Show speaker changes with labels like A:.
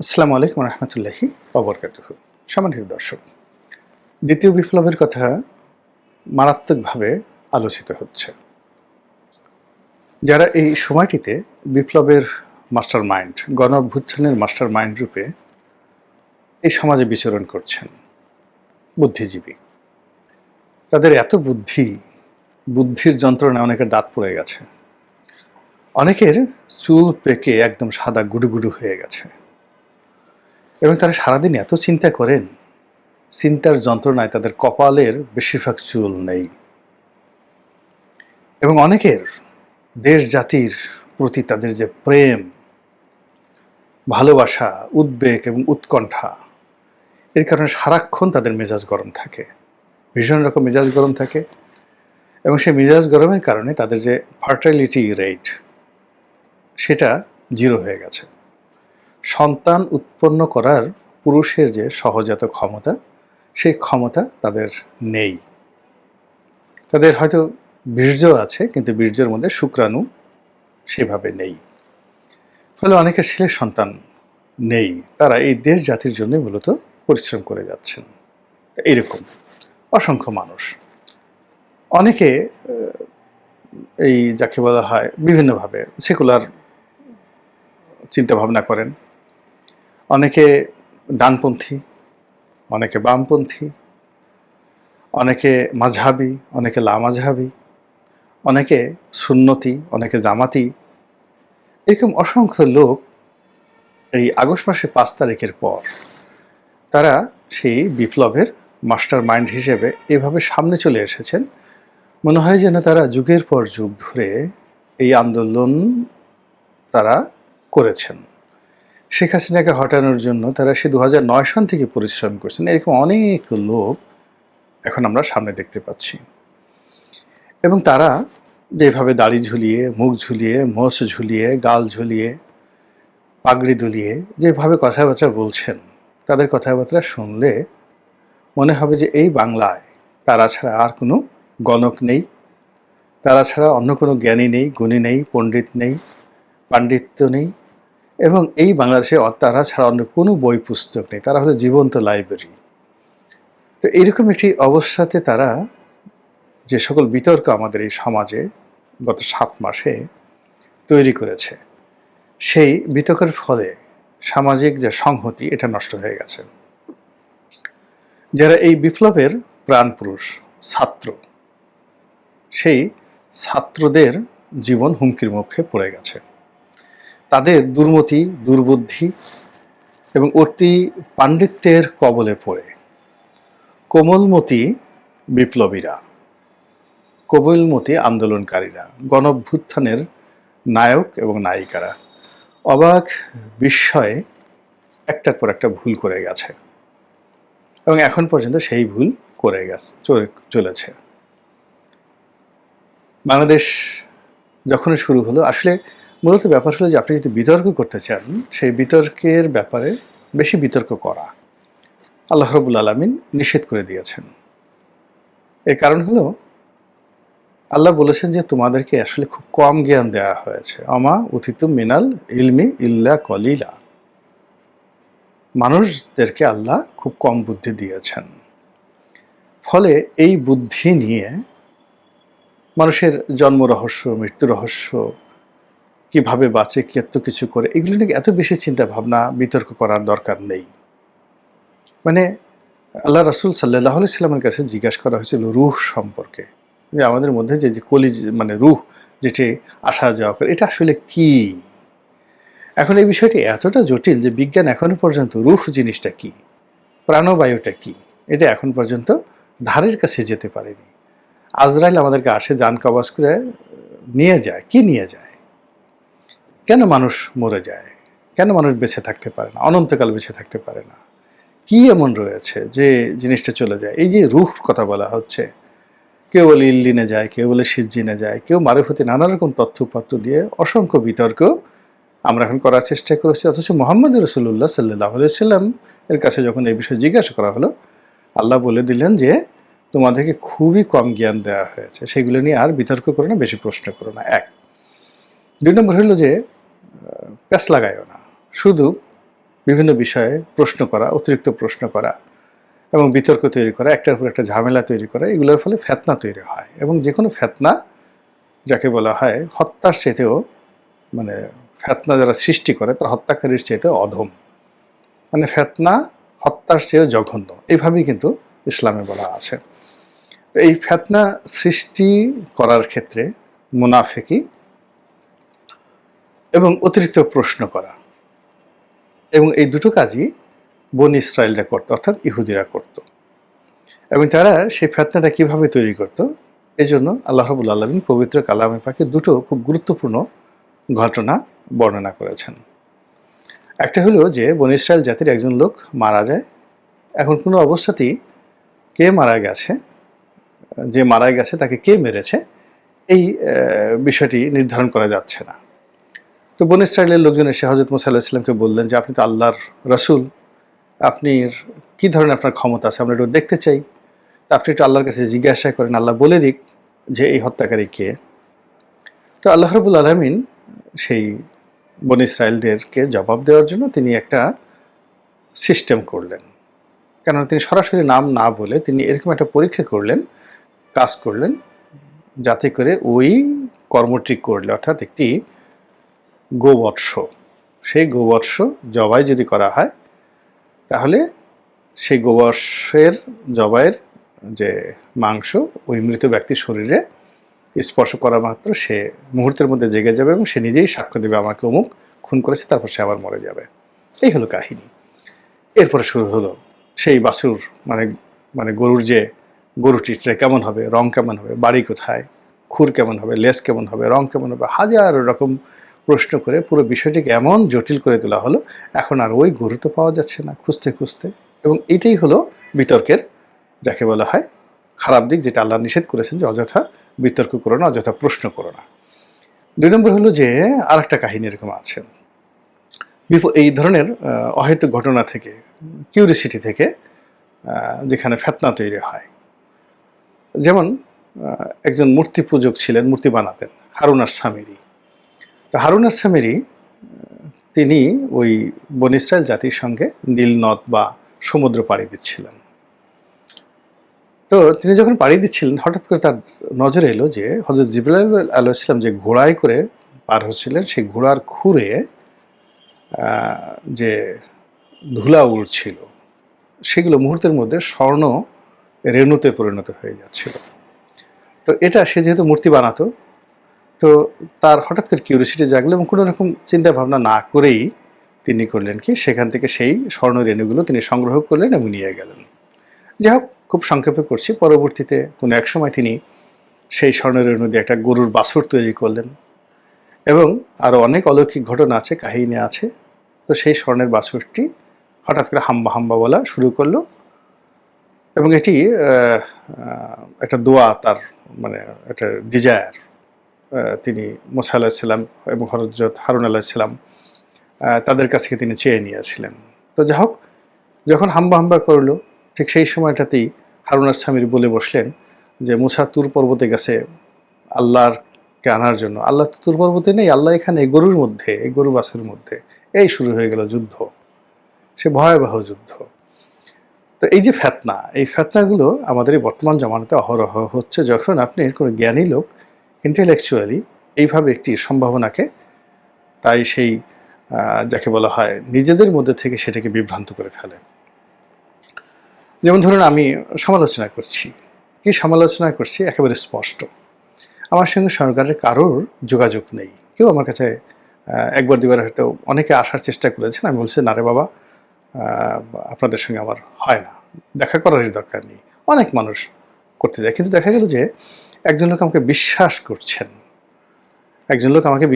A: আসসালামু আলাইকুম রহমতুল্লাহি অবরকাতুহ সম্মানিত দর্শক, দ্বিতীয় বিপ্লবের কথা মারাত্মকভাবে আলোচিত হচ্ছে। যারা এই সময়টিতে বিপ্লবের মাস্টার মাইন্ড গণ অভ্যুত্থানের মাস্টার মাইন্ড রূপে এই সমাজে বিচরণ করছেন বুদ্ধিজীবী, তাদের এত বুদ্ধি, বুদ্ধির যন্ত্রণা অনেকের দাঁত পড়ে গেছে। অনেকের চুল পেকে একদম সাদা গুডুগুডু হয়ে গেছে। এবং তারা সারাদিন এত চিন্তা করেন, চিন্তার যন্ত্রণায় তাদের কপালের বেশিরভাগ চুল নেই। এবং অনেকের দেশ জাতির প্রতি তাদের যে প্রেম, ভালোবাসা, উদ্বেগ এবং উৎকণ্ঠা, এর কারণে সারাক্ষণ তাদের মেজাজ গরম থাকে। ভীষণ রকম মেজাজ গরম থাকে এবং সেই মেজাজ গরমের কারণে তাদের যে ফার্টাইলিটি রেট, সেটা জিরো হয়ে গেছে। সন্তান উৎপন্ন করার পুরুষের যে সহজাত ক্ষমতা, সেই ক্ষমতা তাদের নেই। তাদের হয়তো বীর্য আছে, কিন্তু বীর্যের মধ্যে শুক্রাণু সেভাবে নেই। ফলে অনেকের ছেলে সন্তান নেই। তারা এই দেশ জাতির জন্য মূলত পরিশ্রম করে যাচ্ছেন। এইরকম অসংখ্য মানুষ। অনেকে এই যাকে বলা হয় বিভিন্নভাবে সেকুলার চিন্তা ভাবনা করেন। অনেকে ডানপন্থী, অনেকে বামপন্থী, অনেকে মাঝহাবি, অনেকে লামাঝহাবি অনেকে সুন্নতি, অনেকে জামাতি, এরকম অসংখ্য লোক এই আগস্ট মাসে পাঁচ তারিখের পর তারা সেই বিপ্লবের মাস্টার মাইন্ড হিসেবে এভাবে সামনে চলে এসেছেন। মনে হয় যেন তারা যুগের পর যুগ ধরে এই আন্দোলন তারা করেছেন। শেখ হাসিনাকে হটানোর জন্য তারা সে দু সন থেকে পরিশ্রম করছেন। এরকম অনেক লোক এখন আমরা সামনে দেখতে পাচ্ছি। এবং তারা যেভাবে দাড়ি ঝুলিয়ে, মুখ ঝুলিয়ে, মোষ ঝুলিয়ে, গাল ঝুলিয়ে, পাগড়ি দুলিয়ে যেভাবে কথাবার্তা বলছেন, তাদের কথাবার্তা শুনলে মনে হবে যে এই বাংলায় তারা ছাড়া আর কোনো গণক নেই। তারা ছাড়া অন্য কোনো জ্ঞানী নেই, গুণী নেই, পণ্ডিত নেই, পাণ্ডিত্য নেই। এবং এই বাংলাদেশে তারা ছাড়া অন্য কোনো বই পুস্তক নেই। তারা হলো জীবন্ত লাইব্রেরি। তো এইরকম একটি অবস্থাতে তারা যে সকল বিতর্ক আমাদের এই সমাজে গত সাত মাসে তৈরি করেছে, সেই বিতর্কের ফলে সামাজিক যে সংহতি, এটা নষ্ট হয়ে গেছে। যারা এই বিপ্লবের প্রাণপুরুষ ছাত্র, সেই ছাত্রদের জীবন হুমকির মুখে পড়ে গেছে। তাদের দুর্মতি, দুর্বুদ্ধি এবং অতি পাণ্ডিত্যের কবলে পড়ে। কোমলমতি বিপ্লবীরা, কোমলমতি আন্দোলনকারীরা, গণভ্যুত্থানের নায়ক এবং নায়িকারা অবাক বিস্ময়ে একটার পর একটা ভুল করে গেছে এবং এখন পর্যন্ত সেই ভুল করে গেছে, চলে- চলেছে। বাংলাদেশ যখন শুরু হলো, আসলে মূলত ব্যাপার হলো যে আপনি যদি বিতর্ক করতে চান, সেই বিতর্কের ব্যাপারে বেশি বিতর্ক করা। আল্লাহ রবুল আলমিন নিষেধ করে দিয়েছেন। এর কারণ হলো, আল্লাহ বলেছেন যে তোমাদেরকে আসলে খুব কম জ্ঞান দেওয়া হয়েছে। অমা উথিত মিনাল ইলমি ইল্লা কলিলা। মানুষদেরকে আল্লাহ খুব কম বুদ্ধি দিয়েছেন। ফলে এই বুদ্ধি নিয়ে মানুষের জন্ম রহস্য, মৃত্যু রহস্য কীভাবে বাঁচে, কি এত কিছু করে, এগুলো নিয়ে এত বেশি চিন্তা ভাবনা, বিতর্ক করার দরকার নেই। মানে আল্লাহ রাসুল সাল্লাহ সাল্লামের কাছে জিজ্ঞাসা করা হয়েছিল রুহ সম্পর্কে। যে আমাদের মধ্যে যে যে কলি মানে রুহ যেটি আসা যাওয়া করে, এটা আসলে কি? এখন এই বিষয়টি এতটা জটিল যে বিজ্ঞান এখনও পর্যন্ত রুহ জিনিসটা কি? প্রাণবায়ুটা কি? এটা এখন পর্যন্ত ধারের কাছে যেতে পারেনি। আজরাইল আমাদেরকে আসে যান কবাস করে নিয়ে যায়। কি নিয়ে যায়? কেন মানুষ মরে যায়? কেন মানুষ বেঁচে থাকতে পারে না? অনন্তকাল বেঁচে থাকতে পারে না? কি এমন রয়েছে যে জিনিসটা চলে যায়? এই যে রুহ কথা বলা হচ্ছে, কেউ বলে ইল্লিনে যায়, কেউ বলে সিজ্জিনে যায়, কেউ মারুফতি নানা রকম তথ্যপত্র দিয়ে অসংখ্য বিতর্ক আমরা এখন করার চেষ্টা করেছি। অথচ মোহাম্মদ রসুল্লাহ সাল্লাহ সাল্লাম এর কাছে যখন এই বিষয়ে জিজ্ঞাসা করা হলো, আল্লাহ বলে দিলেন যে, তোমাদেরকে খুবই কম জ্ঞান দেওয়া হয়েছে। সেগুলো নিয়ে আর বিতর্ক করো না, বেশি প্রশ্ন করো না। এক। দুই নম্বর হলো যে প্যাঁচ লাগায়ও না। শুধু বিভিন্ন বিষয়ে প্রশ্ন করা, অতিরিক্ত প্রশ্ন করা এবং বিতর্ক তৈরি করা, একটার উপর একটা ঝামেলা তৈরি করা, এগুলোর ফলে ফেতনা তৈরি হয় এবং যে কোনো ফেতনা যাকে বলা হয় হত্যার চাইতেও মানে ফেতনা যারা সৃষ্টি করে তার হত্যাকারীর চেয়েতে অধম। মানে ফেতনা হত্যার চেয়েও জঘন্য। এইভাবেই কিন্তু ইসলামে বলা আছে। তো এই ফেতনা সৃষ্টি করার ক্ষেত্রে মুনাফেকি এবং অতিরিক্ত প্রশ্ন করা। এবং এই দুটো কাজই বন ইসরায়েলরা করতো, অর্থাৎ ইহুদিরা করত। এবং তারা সেই ফেতনাটা কীভাবে তৈরি করত এই জন্য আল্লাহ রবুল আলমিন পবিত্র কালামে পাকে দুটো খুব গুরুত্বপূর্ণ ঘটনা বর্ণনা করেছেন। একটা হলো যে, বন ইসরায়েল জাতির একজন লোক মারা যায়। এখন কোনো অবস্থাতেই কে মারা গেছে, যে মারা গেছে তাকে কে মেরেছে, এই বিষয়টি নির্ধারণ করা যাচ্ছে না। তো বন ইসরায়েলের লোকজন এসে হজরত মুসা আল্লাহ ইসলামকে বললেন যে, আপনি তো আল্লাহর রসুল। আপনি কী ধরনের আপনার ক্ষমতা আছে? আমরা একটু দেখতে চাই। তা আপনি একটু আল্লাহর কাছে জিজ্ঞাসা করেন, আল্লাহ বলে দিক যে, এই হত্যাকারী কে? তো আল্লাহ রবুল আলমিন সেই বন ইসরায়েলদেরকে জবাব দেওয়ার জন্য তিনি একটা সিস্টেম করলেন। কেননা তিনি সরাসরি নাম না বলে তিনি এরকম একটা পরীক্ষা করলেন, কাজ করলেন, যাতে করে ওই কর্মটি করলে, অর্থাৎ একটি গোবৎস। সেই গোবৎস জবাই যদি করা হয়, তাহলে সেই গোবর্ষের জবাইয়ের যে মাংস, ওই মৃত ব্যক্তির শরীরে স্পর্শ করা মাত্র সে মুহূর্তের মধ্যে জেগে যাবে এবং সে নিজেই সাক্ষ্য দেবে, আমাকে অমুক খুন করেছে, তারপর সে আবার মরে যাবে। এই হলো কাহিনী। এরপরে শুরু হলো সেই বাছুর মানে মানে গরুর যে গরুটিটা কেমন হবে, রং কেমন হবে, বাড়ি কোথায়, খুর কেমন হবে, লেস কেমন হবে, রং কেমন হবে, হাজার রকম প্রশ্ন করে পুরো বিষয়টিকে এমন জটিল করে তোলা হলো, এখন আর ওই গুরুত্ব পাওয়া যাচ্ছে না খুঁজতে খুঁজতে। এবং এটাই হলো বিতর্কের, যাকে বলা হয় খারাপ দিক, যেটা আল্লাহ নিষেধ করেছেন যে অযথা বিতর্ক করো না, অযথা প্রশ্ন করো না। দুই নম্বর হলো যে আর একটা কাহিনী এরকম আছে। এই ধরনের অহেতুক ঘটনা থেকে কিউরিসিটি থেকে যেখানে ফেতনা তৈরি হয়। যেমন একজন মূর্তি পূজক ছিলেন, মূর্তি বানাতেন, হারুন আর সামিরি তো হারুন তিনি ওই বন ইসরায়েল জাতির সঙ্গে নীল নদ বা সমুদ্র পাড়ি দিচ্ছিলেন। তো তিনি যখন পাড়ি দিচ্ছিলেন, হঠাৎ করে তার নজরে এলো যে হজরত জিবরাইল আলু ইসলাম যে ঘোড়ায় করে পার হচ্ছিলেন, সেই ঘোড়ার খুঁড়ে যে ধুলা উড়ছিল, সেগুলো মুহূর্তের মধ্যে স্বর্ণ রেণুতে পরিণত হয়ে যাচ্ছিল। তো এটা সে যেহেতু মূর্তি বানাতো তো তার হঠাৎ করে কিউরিসিটি জাগলো এবং কোনো রকম চিন্তা ভাবনা না করেই তিনি করলেন কি, সেখান থেকে সেই স্বর্ণ রেণুগুলো তিনি সংগ্রহ করলেন এবং নিয়ে গেলেন। যাই হোক, খুব সংক্ষেপে করছি। পরবর্তীতে কোনো এক সময় তিনি সেই স্বর্ণ রেণু দিয়ে একটা গরুর বাছুর তৈরি করলেন এবং আরও অনেক অলৌকিক ঘটনা আছে, কাহিনী আছে। তো সেই স্বর্ণের বাছুরটি হঠাৎ করে হাম্বা হাম্বা বলা শুরু করল এবং এটি একটা দোয়া তার মানে একটা ডিজায়ার তিনি মোসা আলাহিসাল্লাম এবং হরজত হারুন আলাহিসাল্লাম তাদের কাছ তিনি চেয়ে নিয়েছিলেন। তো যাই হোক, যখন হাম্বা হাম্বা করল, ঠিক সেই সময়টাতেই হারুন আসলামির বলে বসলেন যে, মুসা, তুর পর্বতে গেছে আল্লাহরকে আনার জন্য। আল্লাহ তো তুর পর্বতে নেই, আল্লাহ এখানে এই গরুর মধ্যে, এই গরু বাসের মধ্যে। এই শুরু হয়ে গেল যুদ্ধ। সে ভয়াবহ যুদ্ধ। তো এই যে ফেতনা, এই ফেতনাগুলো আমাদের বর্তমান জমানাতে অহরহ হচ্ছে যখন আপনি কোনো জ্ঞানী লোক ইন্টেলেকচুয়ালি এইভাবে একটি সম্ভাবনাকে তাই সেই যাকে বলা হয় নিজেদের মধ্যে থেকে সেটাকে বিভ্রান্ত করে ফেলে। যেমন ধরুন আমি সমালোচনা করছি। কি সমালোচনা করছি? একেবারে স্পষ্ট। আমার সঙ্গে সরকারের কারোর যোগাযোগ নেই। কেউ আমার কাছে একবার দুবার হয়তো অনেকে আসার চেষ্টা করেছেন। আমি বলছি, না রে বাবা আপনাদের সঙ্গে আমার হয় না। দেখা করারই দরকার নেই। অনেক মানুষ করতে যায়। কিন্তু দেখা গেল যে একজন লোক আমাকে বিশ্বাস করছেন। একজন লোক আমাকে